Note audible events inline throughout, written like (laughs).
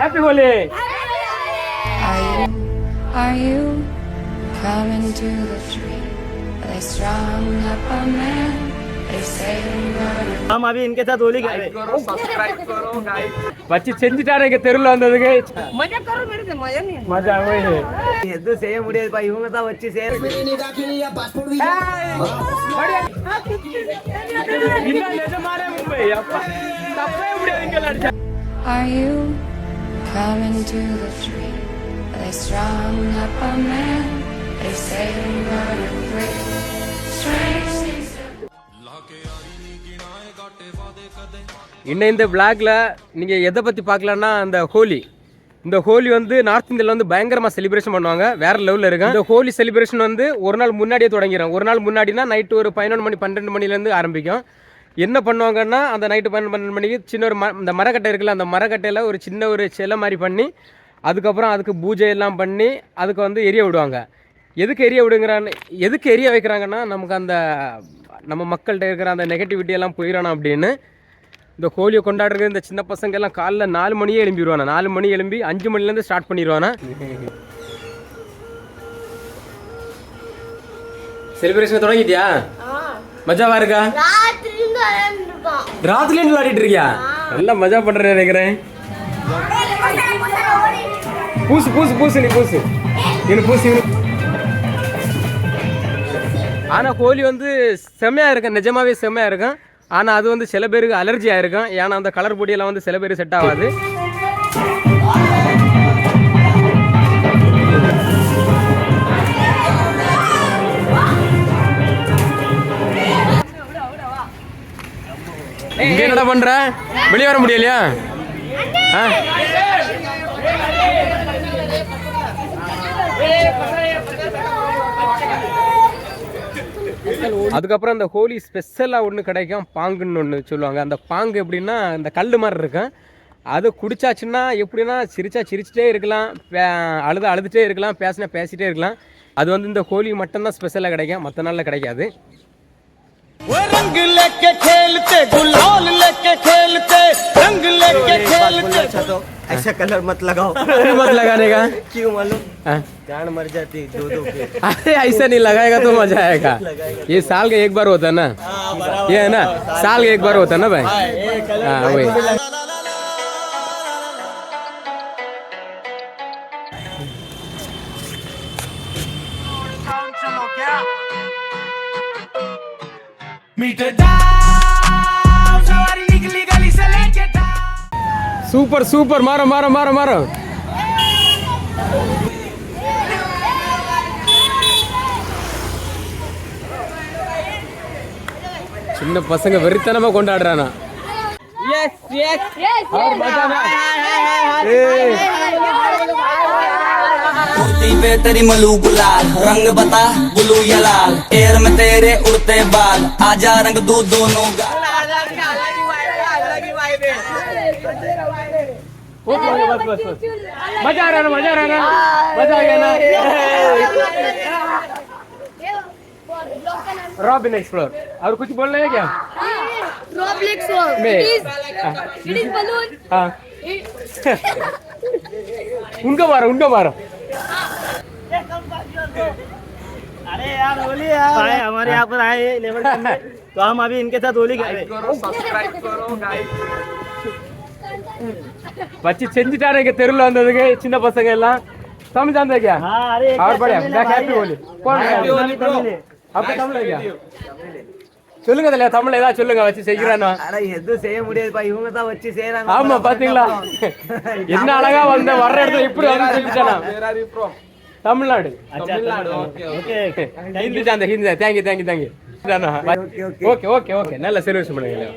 Happy Holi Are you, are you coming to the tree? They strung up a man. They say you're gonna हम अभी इनके साथ होली खेल रहे வச்சு செஞ்சுட்டாரு இங்க தெருவில் வந்ததுக்கு मजा करो मेरे से मजा नहीं மஜா போய் எதுவும் செய்ய முடியாதுப்பா இவங்க தான் வச்சு சேர இன்னும் நிஜமாலே மும்பை அப்பா தப்பவே முடியாது இங்க அடிச்சா Are you coming to the tree? They strung up a man. They say you're gonna break strings. இன்னும் இந்த விளாகில் நீங்கள் எதை பற்றி பார்க்கலான்னா அந்த ஹோலி இந்த ஹோலி வந்து நார்த் இந்தியாவில் வந்து பயங்கரமாக செலிப்ரேஷன் பண்ணுவாங்க வேறு லெவலில் இருக்கும் இந்த ஹோலி செலிப்ரேஷன் வந்து ஒரு நாள் முன்னாடியே தொடங்கிடும் ஒரு நாள் முன்னாடினா நைட்டு ஒரு பதினொன்று மணி பன்னெண்டு மணிலேருந்து ஆரம்பிக்கும் என்ன பண்ணுவாங்கன்னா அந்த நைட்டு பன்னெண்டு பன்னெண்டு மணிக்கு சின்ன ஒரு ம இந்த மரக்கட்டை இருக்குல்ல அந்த மரக்கட்டையில் ஒரு சின்ன ஒரு சிலை மாதிரி பண்ணி அதுக்கப்புறம் அதுக்கு பூஜை எல்லாம் பண்ணி அதுக்கு வந்து எரிய விடுவாங்க. எதுக்கு எரிய விடுங்கிறான்னு எதுக்கு எரிய வைக்கிறாங்கன்னா நமக்கு அந்த நம்ம மக்கள்கிட்ட இருக்கிற அந்த நெகட்டிவிட்டி எல்லாம் போயிடணும் அப்படின்னு. இந்த ஹோலியை கொண்டாடுறது இந்த சின்ன பசங்க எல்லாம் காலைல நாலு மணியே எழும்பிடுவானா நாலு மணி எழும்பி அஞ்சு மணிலேருந்து ஸ்டார்ட் பண்ணிடுவானா செலிப்ரேஷன் தொடங்கிட்டியா? மஜாவா இருக்கா? ராத்திரில விளையாடிட்டு இருக்கியா? நல்லா மஜா பண்றேன் நினைக்கிறேன். பூசு பூசு பூசு நீ பூசு. இவனு பூசு இவனு ஆனால் கோழி வந்து செம்மையாக இருக்கும் நிஜமாவே செம்மையாக இருக்கும். ஆனால் அது வந்து சில பேருக்கு அலர்ஜியாக இருக்கும் ஏன்னா அந்த கலர் பொடியெல்லாம் வந்து சில பேருக்கு செட் ஆகாது. என்னடா பண்ற? வெளியே வர முடியலையா? ஆ? அதுக்கப்புறம் அந்த ஹோலி ஸ்பெஷலாக ஒன்று கிடைக்கும் பாங்குன்னு ஒன்று சொல்லுவாங்க. அந்த பாங்கு எப்படின்னா இந்த கல் மாதிரி இருக்கும். அது குடிச்சாச்சுன்னா எப்படின்னா சிரிச்சா சிரிச்சிட்டே இருக்கலாம் பே அழுத அழுதுகிட்டே இருக்கலாம் பேசினா பேசிட்டே இருக்கலாம். அது வந்து இந்த ஹோலி மட்டும்தான் ஸ்பெஷலாக கிடைக்கும் மற்ற நாளில் கிடைக்காது. रंग लेके खेलते गुलाल लेके खेलते रंग लेके खेलते। अच्छा तो ऐसा कलर मत लगाओ। मत लगाने का। क्यों मालूम? हाँ। जान मर जाती दो दो के। अरे ऐसा नहीं लगाएगा तो मज़ा आएगा। (laughs) ये साल का एक बार होता है ना। ये है ना साल का एक बार होता है ना भाई? हाँ वही। Super super. மாற மாற மாற மாற. சின்ன பசங்க வெறித்தனமா கொண்டாடுறானா. எஸ் எஸ் எஸ் कुर्ती पे तेरी मलू गुलाल रंग बता ब्लू या लाल। एयर में तेरे उड़ते बाल आजा रंग दो दोनों गाल बस बस बस मज़ा आ रहा ना मज़ा आ रहा ना? मज़ा आ गया ना? Robin explore. और कुछ बोल रहे हैं क्या? मैं हाँ। (laughs) उनका मारो उनका मारो अरे यार होली यार आए हमारे यहाँ पर आए लेबर (laughs) करने तो हम अभी इनके साथ होली खेल रहे வச்சு செஞ்சுட்டாரு இங்க தெருவில் வந்ததுக்கு சின்ன பசங்க எல்லாம் தமிழ் தான் क्या हाँ अरे एक और साथ बढ़िया मिलने बैक वाले हैप्पी हैं। होली कौन Happy होली bro। आपका தமிழ் है क्या சொல்லுங்க தலையா தமிழ் ஏதாவது சொல்லுங்க வச்சு செய்கிறானா அட எதுவும் செய்ய முடியாதுப்பா இவங்க தான் வச்சு செய்யறாங்க. ஆமா பாத்தீங்களா? என்ன அழகா வந்த வர்ற இடத்துல இப்படி வந்து செஞ்சுட்டானா தமிழ்நாடு. ஓகே ஹிந்தி தான் Hindi thank you thank you thank you. Okay okay okay. நல்ல சர்வீஸ் பண்ணுங்க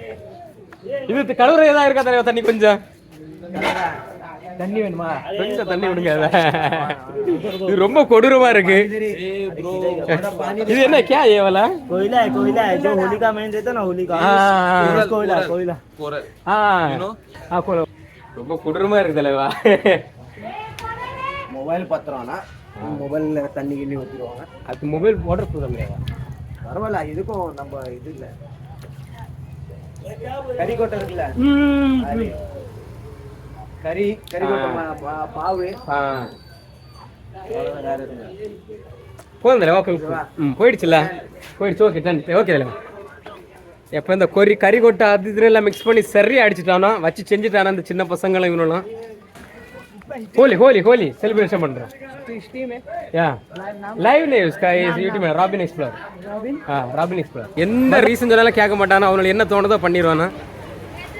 இது ஏதாவது இருக்கா தலைவா? தண்ணி கொஞ்சம். தண்ணி வேணுமா கொஞ்சம் தண்ணி விடுங்க (laughs) அத. இது ரொம்ப கொடூரமா இருக்கு இது என்ன கே ஏவலா कोयला है कोयला है जो होली का मेन रहता है ना होली का हाँ, हाँ, हाँ। वो कोयला कोयला ஆ ஆ கொல ரொம்ப கொடூரமா இருக்கு தலைவா மொபைல் பத்திரம்னா மொபைல்ல தண்ணி கிண்ணி ஊற்றிடுவாங்க அது மொபைல் வாட்டர் ப்ரூஃப் இல்லையா பரவாயில்ல இதுக்கும் நம்ம இது இல்ல கறி கொட்டை இருக்குல்ல அது. கறி கறி பாவு போதும் தலைவா போய் ம் போயிடுச்சுல்ல? போயிடுச்சு ஓகே டன் ஓகே தலைவா. எப்போ இந்த கொரி கறி கொட்டை அது இதுன்னு எல்லாம் மிக்ஸ் பண்ணி சரியா அடிச்சுட்டானோ வச்சு செஞ்சுட்டானா அந்த சின்ன பசங்களும் இவனும் ஹோலி ஹோலி ஹோலி செலிப்ரேஷன் பண்ணுறோம் யா live news YouTube Robin explore ஆ ராபின் எக்ஸ்ப்ளோர் எந்த ரீசன் சொன்னாலும் கேட்க மாட்டானா அவனுக்கு என்ன தோணுதோ பண்ணிடுவானா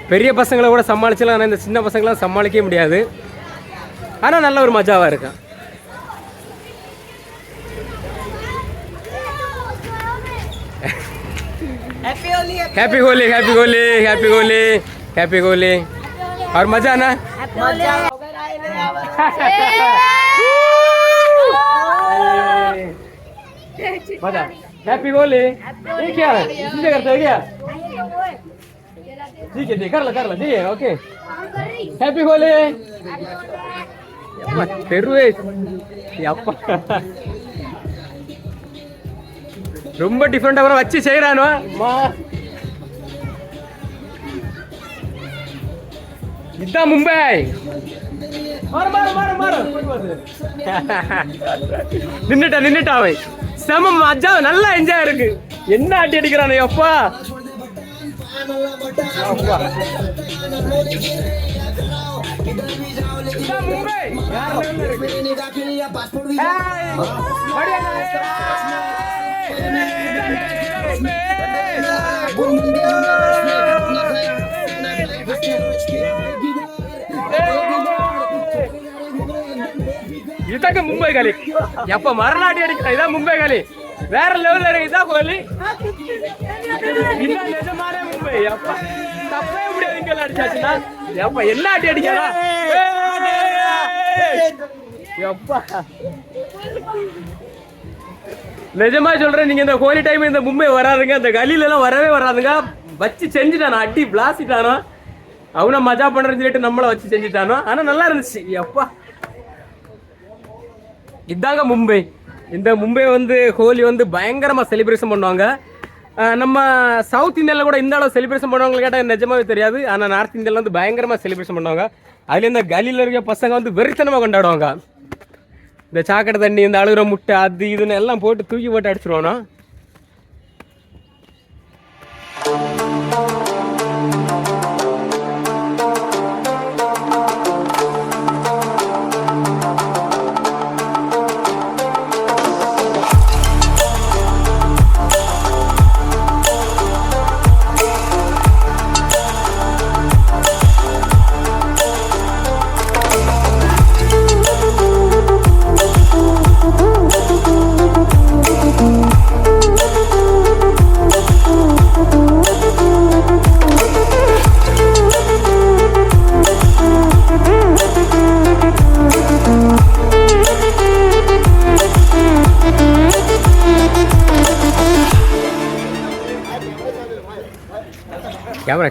பெரிய பசங்களை கூட சமாளிச்சலாம் ஆனால் இந்த சின்ன பசங்களாம் சமாளிக்கவே முடியாது ஆனால் நல்ல ஒரு மஜாவாக இருக்கும் happy Holi happy Holi happy Holi happy Holi और मजा ना मजा हैप्पी होली ये क्या है इसलिए करते हो क्या ठीक है ठीक कर लो कर लो ठीक है ओके हैप्पी होली பெருவே அப்பா ரொம்ப டிஃப்ரெண்டா வர வச்சு செய்யறானோ மா இதான் மும்பை மாறு, மாறு, மாறு, மாறு. நின்னுட்டா நின்னுட்டா அவன் செம மஜா நல்லா என்ஜாய் இருக்கு என்ன அடி அடிக்கிறானே அப்பா இதாங்க மும்பை காலி. எப்ப மறுநாடி அடிக்கிறேன் இதான் மும்பை காலி. வேற லெவல்ல இருக்கு இதான் கோலி. இதான் நிஜமான மும்பை எப்பா தப்பவே முடியாது இங்க அடிச்சாச்சுன்னா. எப்பா என்ன அடி அடிக்கிறா? எப்பா நிஜமா சொல்றேன் நீங்க இந்த கோலி டைம் இந்த மும்பை வராதுங்க. இந்த கலியில எல்லாம் வரவே வராதுங்க. வச்சு செஞ்சுட்டானா அடி பிளாசிட்டானா அவனை மஜா பண்றேன்னு சொல்லிட்டு நம்மள வச்சு செஞ்சுட்டானோ. ஆனா நல்லா இருந்துச்சு. எப்பா இதாங்க மும்பை. இந்த மும்பை வந்து ஹோலி வந்து பயங்கரமாக செலிப்ரேஷன் பண்ணுவாங்க. நம்ம சவுத் இந்தியாவில் கூட இந்த அளவு செலிப்ரேஷன் பண்ணுவாங்க கேட்டால் நிஜமாவே தெரியாது. ஆனால் நார்த் இந்தியாவில் வந்து பயங்கரமாக செலிப்ரேஷன் பண்ணுவாங்க. அதில் இந்த கலியில் இருக்க பசங்க வந்து வெறித்தனமாக கொண்டாடுவாங்க. இந்த சாக்கடை தண்ணி இந்த அழுகுற முட்டை அது இதுன்னு எல்லாம் போட்டு தூக்கி போட்டு அடிச்சிருவானோ?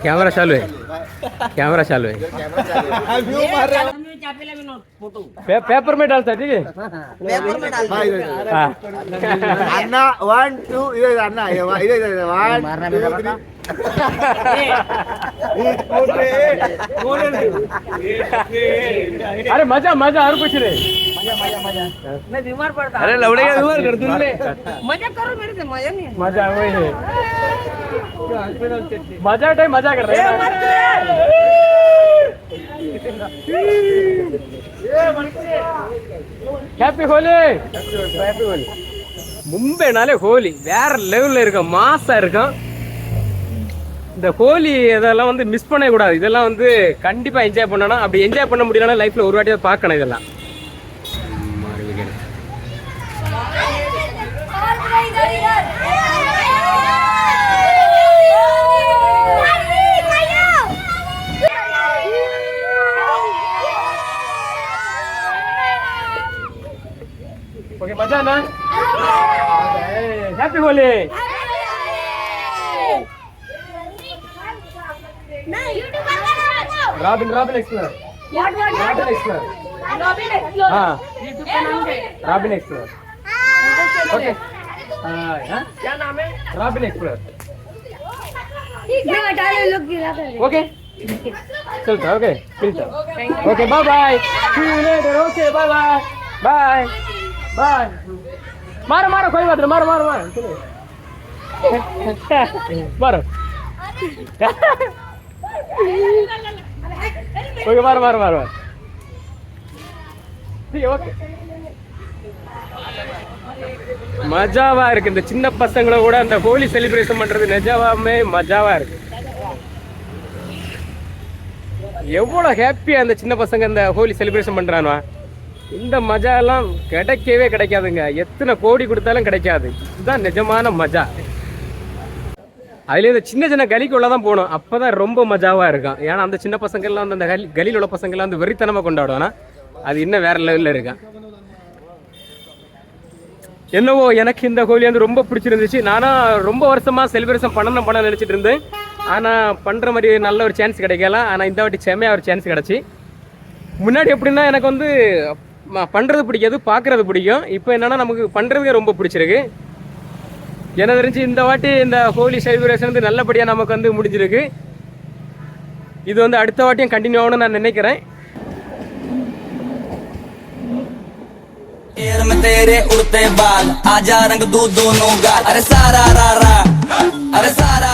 कैमरा चालू है कैमरा चालू है. पेपर में डालता है ठीक है पेपर में अन्ना वन टू इधर अन्ना इधर वन अरे मज़ा मज़ा और कुछ नहीं मैं बीमार पड़ता अरे लवड़े का व्यवहार कर तूने मजा करो मेरे से मजा नहीं है मजा वही है मजा टाइम मजा कर रहे हैं ஹாப்பி ஹோலி ஹாப்பி ஹோலி மும்பைனாலே ஹோலி வேற லெவல்ல இருக்கும் மாசா இருக்கும் இந்த ஹோலி இதெல்லாம் வந்து மிஸ் பண்ணவே கூடாது இதெல்லாம் வந்து கண்டிப்பா என்ஜாய் பண்ணணும் அப்படி என்ஜாய் பண்ண முடியலன்னா லைஃப்ல ஒரு வாட்டியாவது பார்க்கணும் இதெல்லாம் ओके मजा ना happy Holi Robin Robin explore Robin explore हाँ। रॉबिन एक्सप्लोर ओके हाँ क्या नाम है? रॉबिन एक्सप्लोर ओके चलता ओके मिलता। Okay bye bye later okay bye bye bye bye मारो मारो कोई बात नहीं। मारो मारो मारो। मारो। ओके मारो मारो मारो मारो। மஜாவா இருக்கு. இந்த சின்ன பசங்கள கூட அந்த ஹோலி செலிப்ரேஷன் பண்றது நிஜமாவே மஜாவா இருக்கு. எவ்வளவு ஹாப்பியா அந்த சின்ன பசங்க இந்த ஹோலி செலிப்ரேஷன் பண்றானா இந்த மஜா எல்லாம் கிடைக்கவே கிடைக்காதுங்க. எத்தனை கோடி கொடுத்தாலும் கிடைக்காது. இதுதான் நிஜமான மஜா. அதுல இந்த சின்ன சின்ன கலிக்குள்ள தான் போகணும் அப்பதான் ரொம்ப மஜாவா இருக்கும் ஏன்னா அந்த சின்ன பசங்க எல்லாம் வந்து அந்த கலி கலியில் உள்ள பசங்க எல்லாம் வந்து வெறித்தனமா கொண்டாடுவானா. அது இன்னும் வேற லெவலில் இருக்கேன் என்னவோ எனக்கு இந்த ஹோலி வந்து ரொம்ப பிடிச்சிருந்துச்சு. நானும் ரொம்ப வருஷமாக செலிப்ரேஷன் பண்ணணும் பண்ண நினச்சிட்டு இருந்தேன். ஆனால் பண்ணுற மாதிரி நல்ல ஒரு சான்ஸ் கிடைக்கல. ஆனால் இந்த வாட்டி செம்மையா ஒரு சான்ஸ் கிடச்சி. முன்னாடி எப்படின்னா எனக்கு வந்து பண்ணுறது பிடிக்காது பார்க்குறது பிடிக்கும். இப்போ என்னென்னா நமக்கு பண்ணுறதுக்கே ரொம்ப பிடிச்சிருக்கு. எனக்கு தெரிஞ்சு இந்த வாட்டி இந்த ஹோலி செலிப்ரேஷன் வந்து நல்லபடியாக நமக்கு வந்து முடிஞ்சிருக்கு. இது வந்து அடுத்த வாட்டியும் கண்டினியூ ஆகணும்னு நான் நினைக்கிறேன். में तेरे उड़ते बाल, आजा रंग दू दोनों गाल। अरे सारा, रा रा। अरे सारा